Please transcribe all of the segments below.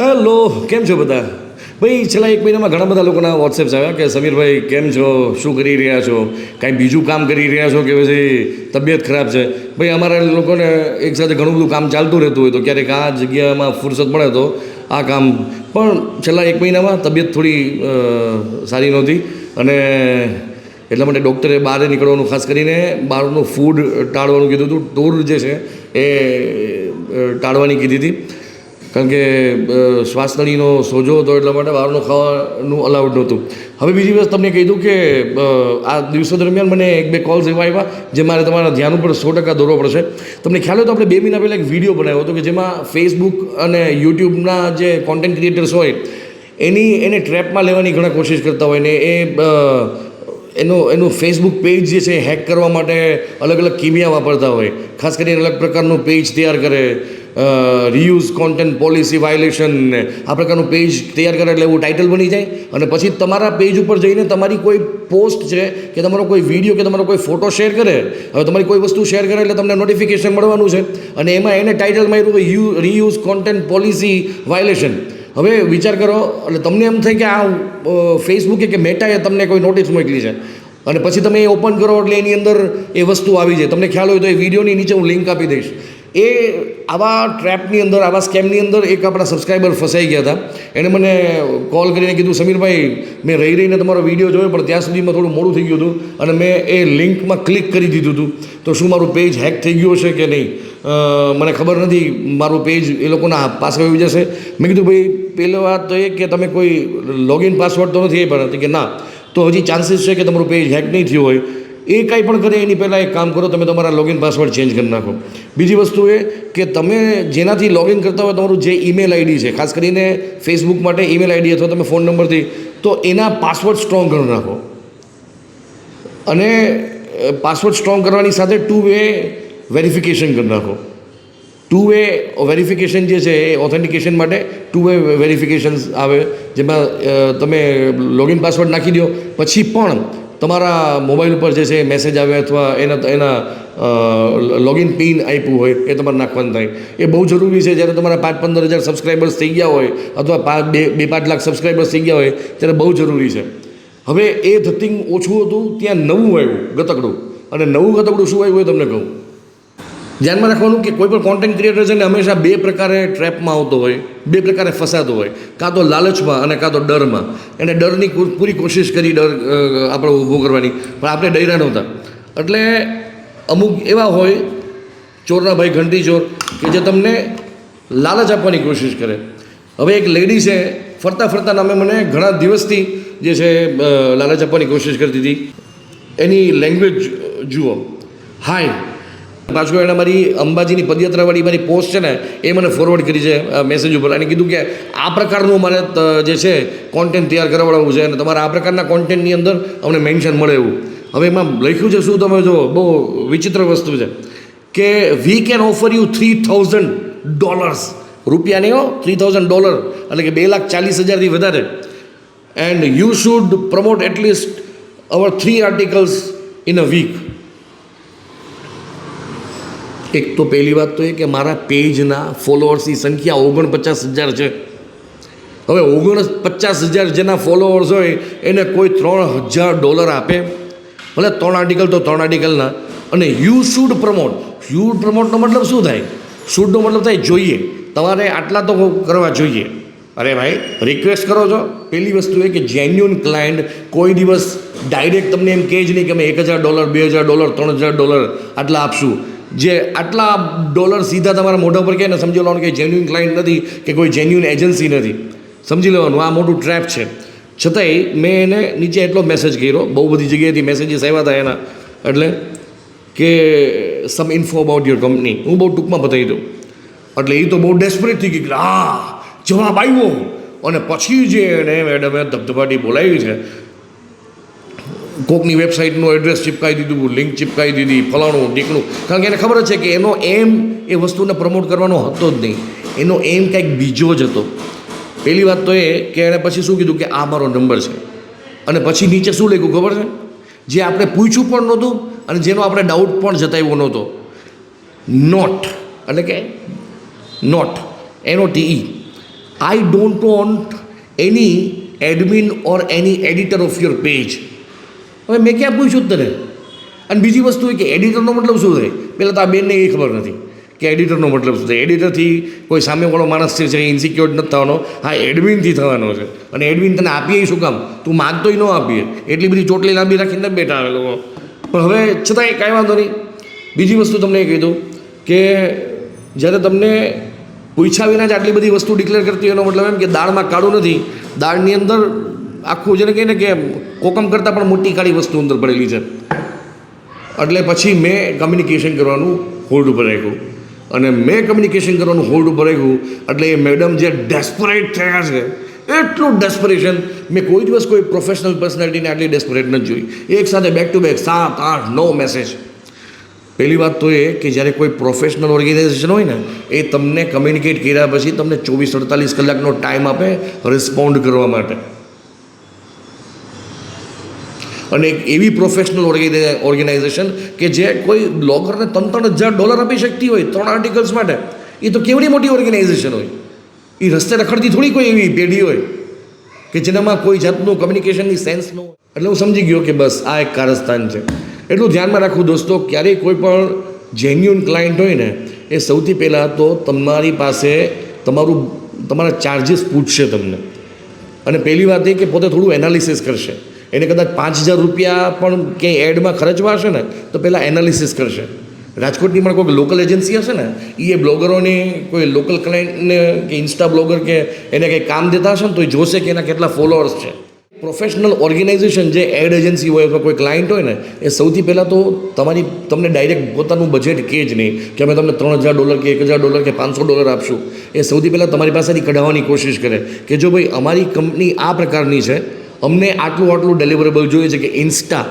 Hello, કેમ છો બધા? ભાઈ, છેલ્લા એક મહિનામાં ઘણા બધા લોકોના વોટ્સએપ્સ આવ્યા કે સમીરભાઈ, કેમ છો? શું કરી રહ્યા છો? કાંઈ બીજું કામ કરી રહ્યા છો કે પછી તબિયત ખરાબ છે? ભાઈ, અમારા લોકોને એક સાથે ઘણું બધું કામ ચાલતું રહેતું હોય તો ક્યારેક આ જગ્યામાં ફુરસત મળે તો આ કામ. પણ છેલ્લા એક મહિનામાં તબિયત થોડી સારી નહોતી અને એટલા માટે ડૉક્ટરે બહાર નીકળવાનું ખાસ કરીને બહારનું ફૂડ ટાળવાનું કીધું હતું. ટૂર જે છે એ ટાળવાની કીધી હતી. કારણ કે શ્વાસનળીનો સોજો હતો એટલા માટે બહારનું ખાવાનું અલાઉડ નહોતું. હવે બીજી વસ્તુ તમને કહી દઉં કે આ દિવસો દરમિયાન મને એક બે કોલ્સ એવા આવ્યા જે મારે તમારા ધ્યાન ઉપર સો ટકા દોરવો પડશે. તમને ખ્યાલ હોય તો આપણે બે મહિના પહેલાં એક વીડિયો બનાવ્યો હતો કે જેમાં ફેસબુક અને યુટ્યુબના જે કોન્ટેન્ટ ક્રિએટર્સ હોય, એની, એને ટ્રેપમાં લેવાની ઘણા કોશિશ કરતા હોય ને એ એનો, એનું ફેસબુક પેજ જે છે હેક કરવા માટે અલગ અલગ કિમિયા વાપરતા હોય. ખાસ કરીને અલગ પ્રકારનું પેજ તૈયાર કરે. રિયુઝ કોન્ટેન્ટ પોલિસી વાયોલેશન ને આ પ્રકારનું પેજ તૈયાર કરે એટલે એવું ટાઇટલ બની જાય અને પછી તમારા પેજ ઉપર જઈને તમારી કોઈ પોસ્ટ છે કે તમારો કોઈ વીડિયો કે તમારો કોઈ ફોટો શેર કરે, હવે તમારી કોઈ વસ્તુ શેર કરે એટલે તમને નોટિફિકેશન મળવાનું છે અને એમાં એને ટાઇટલ માર્યું કે you reuse content policy violation હવે વિચાર કરો, એટલે તમને એમ થાય કે આ ફેસબુકે કે મેટાએ તમને કોઈ નોટિસ મોકલી છે. અને પછી તમે એ ઓપન કરો એટલે એની અંદર એ વસ્તુ આવી જાય. તમને ખ્યાલ હોય તો એ વિડીયોની નીચે હું લિંક આપી દઈશ. એ આવા ટ્રેપની અંદર, આવા સ્કેમની અંદર એક આપણા સબસ્ક્રાઈબર ફસાઈ ગયા હતા. એણે મને કોલ કરીને કીધું, સમીરભાઈ, મેં રહી રહીને તમારો વીડિયો જોયો, પણ ત્યાં સુધીમાં થોડું મોડું થઈ ગયું હતું અને મેં એ લિંકમાં ક્લિક કરી દીધું હતું. તો શું મારું પેજ હેક થઈ ગયું હશે કે નહીં? મને ખબર નથી. મારું પેજ એ લોકોના પાસે આવી જશે. મેં કીધું, ભાઈ, પહેલી વાત તો એ કે તમે કોઈ લોગિન પાસવર્ડ તો નથી એ પણ કે, ના. તો હજી ચાન્સીસ છે કે તમારું પેજ હેક નહીં થયું હોય. એ કાંઈ પણ કરે, એની પહેલાં એક કામ કરો, તમે તમારા લોગિન પાસવર્ડ ચેન્જ કરી નાખો. બીજી વસ્તુ એ કે તમે જેનાથી લોગિન કરતા હોય તમારું જે ઈમેલ આઈડી છે, ખાસ કરીને ફેસબુક માટે ઈમેલ આઈડી અથવા તમે ફોન નંબરથી, તો એના પાસવર્ડ સ્ટ્રોંગ કરી નાખો. અને પાસવર્ડ સ્ટ્રોંગ કરવાની સાથે ટુ વે વેરિફિકેશન કરી નાખો. ટુ વે વેરિફિકેશન જે છે, એ ઓથેન્ટિકેશન માટે ટુ વે વેરિફિકેશન આવે, જેમાં તમે લોગિન પાસવર્ડ નાખી દો. પછી પણ તમારા મોબાઈલ ઉપર જે છે મેસેજ આવે અથવા એના એના લોગિન પિન આપ્યું હોય એ તમારે નાખવાનું થાય. એ બહુ જરૂરી છે જ્યારે તમારા પાંચ પંદર હજાર સબસ્ક્રાઈબર્સ થઈ ગયા હોય અથવા પાંચ, બે બે પાંચ લાખ સબસ્ક્રાઈબર્સ થઈ ગયા હોય ત્યારે બહુ જરૂરી છે. હવે એ ધતિંગ ઓછું હતું, ત્યાં નવું આવ્યું, ગતકડું. અને નવું ગતકડું શું આવ્યું એ તમને કહું. ધ્યાનમાં રાખવાનું કે કોઈ પણ કોન્ટેન્ટ ક્રિએટર છે ને હંમેશા બે પ્રકારે ટ્રેપમાં આવતો હોય, બે પ્રકારે ફસાતો હોય. કાં તો લાલચમાં અને કાં તો ડરમાં. એને ડરની પૂરી કોશિશ કરી ડર આપણે ઊભો કરવાની. પણ આપણે ડર્યા નહોતા. એટલે અમુક એવા હોય, ચોરના ભાઈ ઘંટી ચોર, કે જે તમને લાલચ આપવાની કોશિશ કરે. હવે એક લેડી છે, ફરતા ફરતા નામે મને ઘણા દિવસથી જે છે લાલચ આપવાની કોશિશ કરતી હતી. એની લેંગ્વેજ જુઓ. હાય પાછું મારી અંબાજીની પદયાત્રાવાળી મારી પોસ્ટ છે ને, એ મને ફોરવર્ડ કરી છે મેસેજ ઉપર. અને કીધું કે આ પ્રકારનું મારે જે છે કોન્ટેન્ટ તૈયાર કરાવડાવવું છે અને તમારા આ પ્રકારના કોન્ટેન્ટની અંદર અમને મેન્શન મળે એવું. હવે એમાં લખ્યું છે, શું તમે જો, બહુ વિચિત્ર વસ્તુ છે, કે we can offer you three thousand dollars રૂપિયા નહીં હો થ્રી થાઉઝન્ડ ડોલર એટલે કે બે લાખ ચાલીસ હજારથી વધારે. And you should promote at least our three articles in a week એક તો પહેલી વાત તો એ કે મારા પેજના ફોલોઅર્સની સંખ્યા ઓગણપચાસ હજાર છે. હવે ઓગણ પચાસ હજાર જેના ફોલોઅર્સ હોય, એને કોઈ ત્રણ હજાર ડોલર આપે. ભલે ત્રણ આર્ટિકલ તો ત્રણ આર્ટિકલના અને યુ શુડ પ્રમોટ યુ પ્રમોટનો મતલબ શું થાય? શુડનો મતલબ થાય જોઈએ. તમારે આટલા તો કરવા જોઈએ. અરે ભાઈ રિક્વેસ્ટ કરો છો. પહેલી વસ્તુ એ કે જેન્યુન ક્લાયન્ટ કોઈ દિવસ ડાયરેક્ટ તમને એમ કહે જ નહીં કે અમે એક હજાર ડોલર બે હજાર ડોલર ત્રણ હજાર ડોલર આટલા આપશું. જે આટલા ડોલર સીધા તમારા મોઢા પર કહે ને સમજી લેવાનું કે જેન્યુન ક્લાયન્ટ નથી કે કોઈ જેન્યુન એજન્સી નથી. સમજી લેવાનું, આ મોટું ટ્રેપ છે. છતાંય મેં એને નીચે એટલો મેસેજ કર્યો, બહુ બધી જગ્યાએથી મેસેજીસ આવ્યા હતા એના. એટલે કે some info about your company હું બહુ ટૂંકમાં બતાવી દઉં. એટલે એ તો બહુ ડેસ્પરેટ થઈ ગઈ કે, હા, જવાબ આવ્યો. અને પછી જે એને મેડમે ધબધબાટી બોલાવી છે કોકની વેબસાઇટનું એડ્રેસ ચિપકાવી દીધું, લિંક ચિપકાવી દીધી, ફલાણું ઢીકણું કારણ કે એને ખબર છે કે એનો એમ એ વસ્તુને પ્રમોટ કરવાનો હતો જ નહીં. એનો એમ કંઈક બીજો જ હતો. પહેલી વાત તો એ કે એણે પછી શું કીધું કે આ મારો નંબર છે. અને પછી નીચે શું લખ્યું ખબર છે? જે આપણે પૂછ્યું પણ નહોતું અને જેનો આપણે ડાઉટ પણ જતાવ્યો નહોતો. નોટ એટલે કે નોટ એનો TE I don't want any admin or any editor of your page હવે મેં ક્યાં પૂછ્યું જ તને? અને બીજી વસ્તુ એ કે એડિટરનો મતલબ શું થાય? પહેલાં તો આ બેનને એ ખબર નથી કે એડિટરનો મતલબ શું થાય? એડિટરથી કોઈ સામેવાળો માણસ છે જે ઇન્સિક્યોર નથી થવાનો? હા એડમિનથી થવાનો છે. અને એડમિન તને આપીએ શું કામ? તું માગતોય ન આપીએ. એટલી બધી ચોટલી લાંબી રાખીને બેઠા આવે લોકો. પણ હવે છતાંય કાંઈ વાંધો નહીં. બીજી વસ્તુ તમને એ કહી દઉં કે જ્યારે તમને પૂછ્યા વિના જ આટલી બધી વસ્તુ ડિક્લેર કરતી એનો મતલબ એમ કે દાળમાં કાળું નથી. દાળની અંદર આખું જેને કહીને કે કોકમ કરતાં પણ મોટી કાળી વસ્તુ અંદર પડેલી છે. એટલે પછી મેં કમ્યુનિકેશન કરવાનું હોલ્ડ ઉપર રાખ્યું. અને મેં કમ્યુનિકેશન કરવાનું હોલ્ડ ઉપર રાખ્યું, એટલે એ મેડમ જે ડેસ્પરેટ થયા છે, એટલું ડેસ્પરેશન મેં કોઈ દિવસ કોઈ પ્રોફેશનલ પર્સનાલિટીને આટલી ડેસ્પરેટ નથી જોઈ. એક સાથે બેક ટુ બેક સાત, આઠ, નવ મેસેજ પહેલી વાત તો એ કે જ્યારે કોઈ પ્રોફેશનલ ઓર્ગેનાઇઝેશન હોય ને, એ તમને કમ્યુનિકેટ કર્યા પછી તમને ચોવીસ અડતાલીસ કલાકનો ટાઈમ આપે રિસ્પોન્ડ કરવા માટે. અને એક એવી પ્રોફેશનલ ઓર્ગેનાઇઝેશન કે જે કોઈ બ્લોગરને ત્રણ ત્રણ હજાર ડોલર આપી શકતી હોય ત્રણ આર્ટિકલ્સ માટે એ તો કેવડી મોટી ઓર્ગેનાઇઝેશન હોય? એ રસ્તે રખડતી થોડી કોઈ એવી પેઢી હોય કે જેનામાં કોઈ જાતનું કમ્યુનિકેશનની સેન્સ ન હોય? એટલે હું સમજી ગયો કે બસ આ એક કારસ્તાન છે. એટલું ધ્યાનમાં રાખવું દોસ્તો, ક્યારેય કોઈ પણ જેન્યુન ક્લાયન્ટ હોય ને, એ સૌથી પહેલાં તો તમારી પાસે તમારું, તમારા ચાર્જિસ પૂછશે તમને. અને પહેલી વાત એ કે પોતે થોડું એનાલિસિસ કરશે. એને કદાચ પાંચ હજાર રૂપિયા પણ ક્યાંય એડમાં ખર્ચવા હશે ને, તો પહેલાં એનાલિસિસ કરશે. રાજકોટની પણ કોઈક લોકલ એજન્સી હશે ને એ બ્લોગરોની કોઈ લોકલ ક્લાયન્ટને કે ઇન્સ્ટા બ્લોગર કે એને કંઈ કામ દેતા હશે ને, તો એ જોશે કે એના કેટલા ફોલોઅર્સ છે. પ્રોફેશનલ ઓર્ગેનાઇઝેશન જે એડ એજન્સી હોય અથવા કોઈ ક્લાયન્ટ હોય ને, એ સૌથી પહેલાં તો તમારી, તમને ડાયરેક્ટ પોતાનું બજેટ કહે જ નહીં કે અમે તમને ત્રણ હજાર ડોલર કે એક હજાર ડોલર કે પાંચસો ડોલર આપશું. એ સૌથી પહેલાં તમારી પાસેથી કઢાવવાની કોશિશ કરે કે જો ભાઈ અમારી કંપની આ પ્રકારની છે અમને આટલું આટલું ડિલિવરેબલ જોઈએ છે કે ઇન્સ્ટા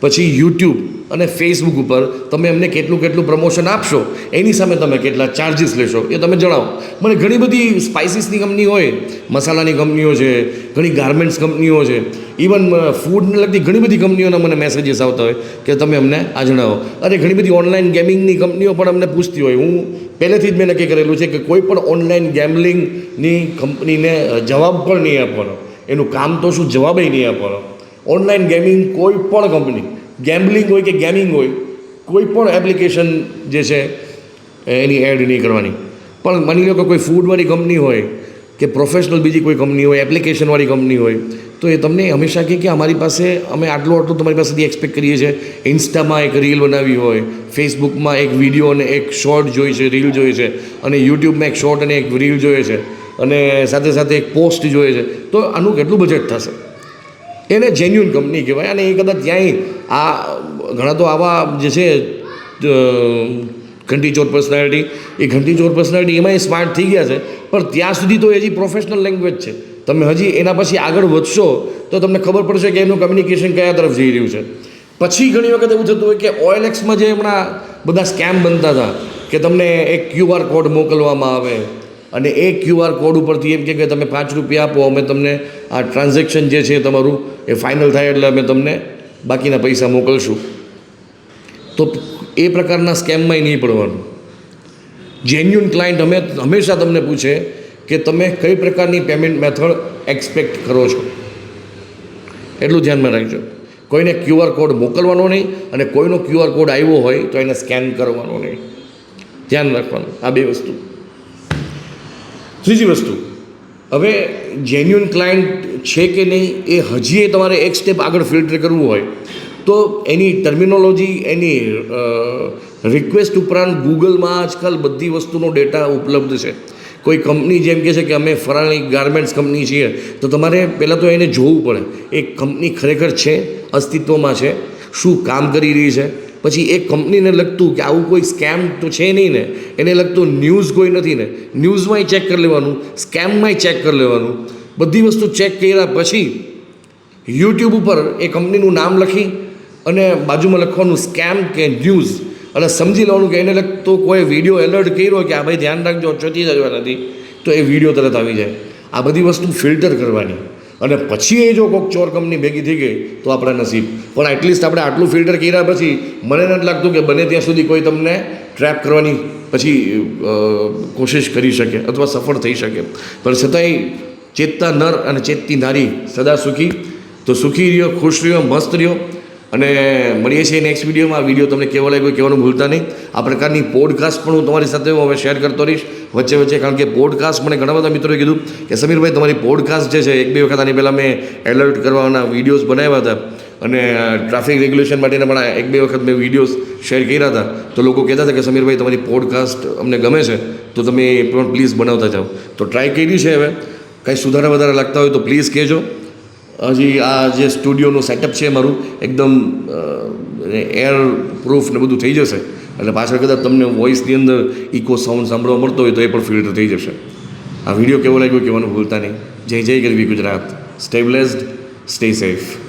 પછી યુટ્યુબ અને ફેસબુક ઉપર તમે એમને કેટલું કેટલું પ્રમોશન આપશો, એની સામે તમે કેટલા ચાર્જિસ લેશો, એ તમે જણાવો. મને ઘણી બધી સ્પાઇસીસની કંપની હોય, મસાલાની કંપનીઓ છે, ઘણી ગાર્મેન્ટ્સ કંપનીઓ છે ઇવન ફૂડને લગતી ઘણી બધી કંપનીઓના મને મેસેજીસ આવતા હોય કે તમે અમને આ જણાવો. અરે, ઘણી બધી ઓનલાઈન ગેમિંગની કંપનીઓ પણ અમને પૂછતી હોય. હું પહેલેથી જ મેં નક્કી કરેલું છે કે કોઈ પણ ઓનલાઈન ગેમલિંગની કંપનીને જવાબ પણ નહીં આપવાનો. એનું કામ તો શું જવાબ નહીં આપવાનો. ઓનલાઈન ગેમિંગ કોઈ પણ કંપની ગેમ્બલિંગ હોય કે ગેમિંગ હોય, કોઈ પણ એપ્લિકેશન જે છે એની એડ નહીં કરવાની. પણ માની લો કે કોઈ ફૂડવાળી કંપની હોય, કે પ્રોફેશનલ બીજી કોઈ કંપની હોય એપ્લિકેશનવાળી કંપની હોય, તો એ તમને હંમેશા કહે કે અમારી પાસે, અમે આટલું આટલું તમારી પાસેથી એક્સપેક્ટ કરીએ છીએ. ઇન્સ્ટામાં એક રીલ બનાવી હોય ફેસબુકમાં એક વીડિયો અને એક શોર્ટ જોઈ છે રીલ જોઈ છે, અને યુટ્યુબમાં એક શોર્ટ અને એક રીલ જોઈએ છે. અને સાથે સાથે એક પોસ્ટ જોઈએ છે. તો આનું કેટલું બજેટ થશે? એને જેન્યુન કંપની કહેવાય અને એ કદાચ ત્યાંય આ ઘણા તો આવા જે છે ઘંટી ચોર પર્સનાલિટી એ ઘંટી ચોર પર્સનાલિટી એમાંય સ્માર્ટ થઈ ગયા છે, પણ ત્યાં સુધી તો એ હજી પ્રોફેશનલ લેંગ્વેજ છે. તમે હજી એના પછી આગળ વધશો તો તમને ખબર પડશે કે એનું કમ્યુનિકેશન કયા તરફ જઈ રહ્યું છે. પછી ઘણી વખત એવું થતું હોય કે ઓએલએક્સમાં જે હમણાં બધા સ્કેમ બનતા હતા, કે તમને એક ક્યુઆર કોડ મોકલવામાં આવે અને એ ક્યુઆર કોડ ઉપરથી એમ કે તમે પાંચ રૂપિયા આપો, અમે તમને આ ટ્રાન્ઝેક્શન જે છે તમારું એ ફાઇનલ થાય એટલે અમે તમને બાકીના પૈસા મોકલશું. તો એ પ્રકારના સ્કેમમાં નહીં પડવાનું. જેન્યુન ક્લાયન્ટ અમે હંમેશા તમને પૂછે કે તમે કઈ પ્રકારની પેમેન્ટ મેથડ એક્સપેક્ટ કરો છો. એટલું ધ્યાનમાં રાખજો. કોઈને ક્યુઆર કોડ મોકલવાનો નહીં અને કોઈનો ક્યુઆર કોડ આવ્યો હોય તો એને સ્કેન કરવાનો નહીં. ધ્યાન રાખવાનું આ બે વસ્તુ. ત્રીજી વસ્તુ. હવે જેન્યુન ક્લાયન્ટ છે કે નહીં, એ હજી એ તમારે એક સ્ટેપ આગળ ફિલ્ટર કરવું હોય, તો એની ટર્મિનોલોજી એની રિક્વેસ્ટ ઉપરાંત ગૂગલમાં આજકાલ બધી વસ્તુનો ડેટા ઉપલબ્ધ છે. કોઈ કંપની જેમ કહે છે કે અમે ફરાણી ગાર્મેન્ટ્સ કંપની છીએ, તો તમારે પહેલાં તો એને જોવું પડે, એ કંપની ખરેખર છે, અસ્તિત્વમાં છે, શું કામ કરી રહી છે પછી એ કંપનીને લગતું કે આવું કોઈ સ્કેમ તો છે નહીં ને, એને લગતું ન્યૂઝ કોઈ નથી ને, ન્યૂઝમાંય ચેક કરી લેવાનું, સ્કેમમાંય ચેક કરી લેવાનું, બધી વસ્તુ ચેક કર્યા પછી યુટ્યુબ ઉપર એ કંપનીનું નામ લખી અને બાજુમાં લખવાનું સ્કેમ કે ન્યૂઝ. અને સમજી લેવાનું કે એને લગતો કોઈ વીડિયો એલર્ટ કર્યો કે આ ભાઈ ધ્યાન રાખજો, ચોથી જવા નથી, તો એ વીડિયો તરત આવી જાય. આ બધી વસ્તુ ફિલ્ટર કરવાની. અને પછી એ જો કોઈક ચોર કંપની ભેગી થઈ ગઈ, તો આપણા નસીબ. પણ એટલીસ્ટ આપણે આટલું ફિલ્ટર કર્યા પછી મને નથી લાગતું કે બને ત્યાં સુધી કોઈ તમને ટ્રેપ કરવાની પછી કોશિશ કરી શકે અથવા સફળ થઈ શકે. પણ છતાંય ચેતતા નર અને ચેતતી નારી સદા સુખી. તો સુખી રહ્યો, ખુશ રહ્યો, મસ્ત રહ્યો. અને મળીએ છીએ નેક્સ્ટ વિડીયોમાં આ વીડિયો તમને કેવો લાગ્યો કહેવાનું ભૂલતા નહીં. આ પ્રકારની પોડકાસ્ટ પણ હું તમારી સાથે હું હવે શેર કરતો રહીશ. વચ્ચે વચ્ચે, કારણ કે પોડકાસ્ટ મને ઘણા બધા મિત્રોએ કીધું કે સમીરભાઈ, તમારી પોડકાસ્ટ જે છે, એક બે વખત આની પહેલાં મેં એલર્ટ કરવાના વિડીયોઝ બનાવ્યા હતા અને ટ્રાફિક રેગ્યુલેશન માટેના પણ એક બે વખત મેં વિડીયોઝ શેર કર્યા હતા. તો લોકો કહેતા હતા કે સમીરભાઈ, તમારી પોડકાસ્ટ અમને ગમે છે, તો તમે પણ પ્લીઝ બનાવતા જાઓ. તો ટ્રાય કરી છે હવે. કંઈ સુધારા વધારા લાગતા હોય તો પ્લીઝ કહેજો. હજી આ જે સ્ટુડિયોનું સેટઅપ છે મારું, એકદમ એર પ્રૂફ ને બધું થઈ જશે. એટલે પાછળ કદાચ તમને વોઇસની અંદર ઇકો સાઉન્ડ સાંભળવા મળતો હોય તો એ પણ ફિલ્ટર થઈ જશે. આ વીડિયો કેવો લાગ્યો કહેવાનું ભૂલતા નહીં? જય જય ગરવી Gujarat. Stay blessed stay safe